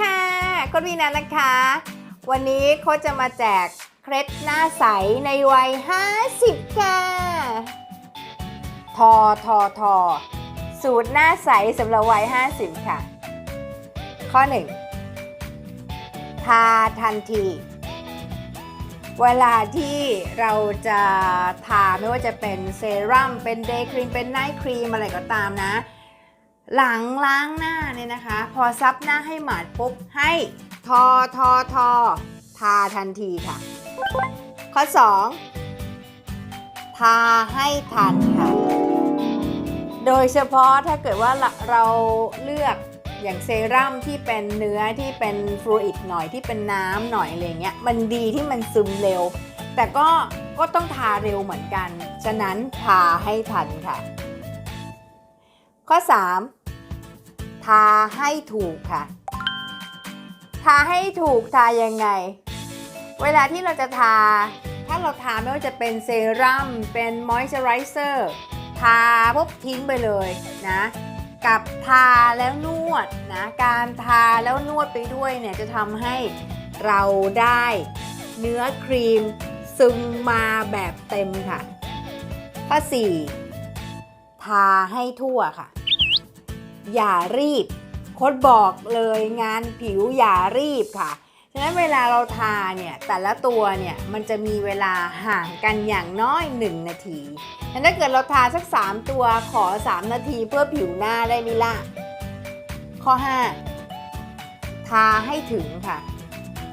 ค่ะ โค้ดวีนันนะคะ วันนี้โค้ดจะมาแจกเคล็ดหน้าใสในวัย 50 ค่ะ ทอทอทอสูตรหน้าใสสำหรับวัย 50 ค่ะ ข้อ 1 ทาทันที เวลาที่เราจะทาไม่ว่าจะเป็นเซรั่ม เป็นเดย์ครีม เป็นไนท์ครีม อะไรก็ตามนะ หลังล้างหน้าเนี่ยนะคะ พอซับหน้าให้หมาดปุ๊บให้ทอทอทอทาทันทีค่ะ ข้อ 2 ทาให้ทันค่ะ โดยเฉพาะถ้าเกิดว่าเราเลือกอย่างเซรั่มที่เป็นเนื้อที่เป็นฟลูอิดหน่อยที่เป็นน้ำหน่อยอะไรเงี้ยมันดีที่มันซึมเร็ว แต่ก็ก็ต้องทาเร็วเหมือนกัน ฉะนั้นทาให้ทันค่ะ ข้อ 3 ทาให้ถูกค่ะ ทาให้ถูกทายังไง เวลาที่เราจะทา ถ้าเราทาไม่ว่าจะเป็นเซรั่มเป็นมอยส์เจอไรเซอร์ทาปุ๊บทิ้งไปเลยนะกับทาแล้วนวดนะการทาแล้วนวดไปด้วยเนี่ยจะทำให้เราได้เนื้อครีมซึมมาแบบเต็มค่ะ ข้อ 4 ทาให้ทั่วค่ะ อย่ารีบโค้ดบอกเลยงานผิวอย่ารีบค่ะ ฉะนั้นเวลาเราทาเนี่ยแต่ละตัวเนี่ยมันจะมีเวลาห่างกันอย่างน้อย 1 นาทีฉะนั้นถ้าเกิดเราทาสัก 3 ตัวขอ 3 นาทีเพื่อผิวหน้าได้ไหมล่ะ ข้อ 5 ทาให้ถึงค่ะ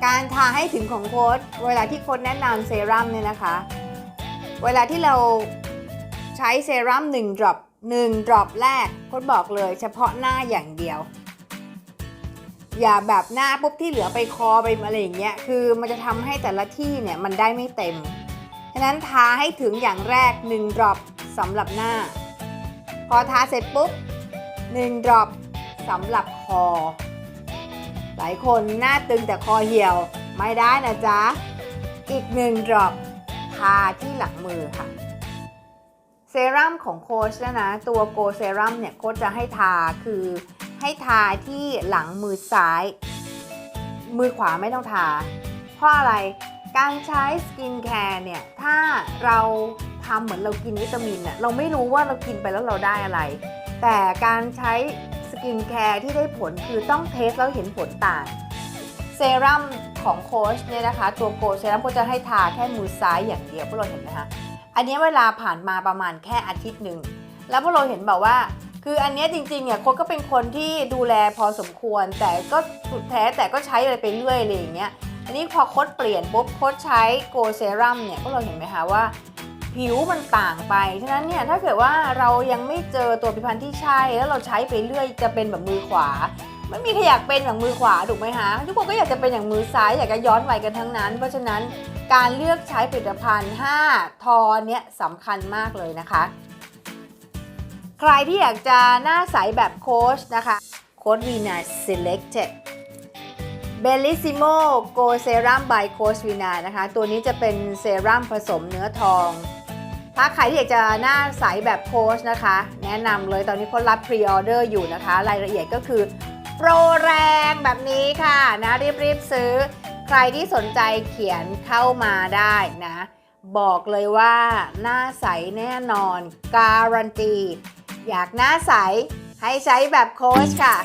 การทาให้ถึงของโค้ดเวลาที่โค้ดแนะนำเซรั่มเนี่ยนะคะ เวลาที่เราใช้เซรั่ม1 drop 1 drop แรกโค้ดบอกเลยเฉพาะหน้าอย่างเดียว อย่าแบบหน้าปุ๊บที่เหลือไปคอไปอะไรอย่างเงี้ยคือมันจะทำให้แต่ละที่เนี่ยมันได้ไม่เต็มฉะนั้นทาให้ถึงอย่างแรก1 drop สำหรับหน้า พอทาเสร็จปุ๊บ1 drop สำหรับคอ หลายคนหน้าตึงแต่คอเหี่ยวไม่ได้นะจ๊ะ อีก1 drop ทาที่หลังมือค่ะ เซรั่มของโคชนะนะตัวโกเซรั่มเนี่ยโคชจะให้ทาคือให้ทาที่หลังมือซ้าย มือขวาไม่ต้องทา เพราะอะไรการใช้สกินแคร์เนี่ยถ้าเราทำเหมือนเรากินวิตามินเนี่ยเราไม่รู้ว่าเรากินไปแล้วเราได้อะไร แต่การใช้สกินแคร์ที่ได้ผลคือต้องเทสแล้วเห็นผลต่างเซรั่มของโคชเนี่ยนะคะ ตัวโกเซรั่มก็จะให้ทาแค่มือซ้ายอย่างเดียวพวกเราเห็นไหมคะ อันนี้เวลาผ่านมาประมาณแค่อาทิตย์หนึ่ง แล้วพวกเราเห็นแบบว่า คืออันนี้จริงๆเนี่ยโค้ชก็เป็นคนที่ดูแลพอสมควร แต่ก็สุดแท้แต่ก็ใช้อะไรไปเรื่อยอะไรอย่างเงี้ย อันนี้พอโค้ชเปลี่ยนปุ๊บโค้ชใช้โกเซรั่มเนี่ยพวกเราเห็นไหมคะว่าผิวมันต่างไป ฉะนั้นเนี่ยถ้าเกิดว่าเรายังไม่เจอตัวผลิตภัณฑ์ที่ใช่ แล้วเราใช้ไปเรื่อยจะเป็นแบบมือขวา ไม่มีใครอยากเป็นอย่างมือขวาถูกไหมคะทุกคนก็อยากจะเป็นอย่างมือซ้ายอยากจะย้อนวัยกันทั้งนั้น เพราะฉะนั้นการเลือกใช้ผลิตภัณฑ์ 5 ทอเนี้ยสำคัญมากเลยนะคะ ใครที่อยากจะหน้าใสแบบโค้ชนะคะโค้ชวีนา selected Bellissimo Go Serum by Coach Vina นะคะ ตัวนี้จะเป็นเซรั่มผสมเนื้อทอง ถ้าใครที่อยากจะหน้าใสแบบโค้ชนะคะ แนะนำเลยตอนนี้เขารับพรีออเดอร์อยู่นะคะ รายละเอียดก็คือ โปรแรงแบบนี้ค่ะนะรีบๆซื้อ ใครที่สนใจเขียนเข้ามาได้นะ บอกเลยว่าหน้าใสแน่นอน การันตี อยากหน้าใสให้ใช้แบบโค้ชค่ะ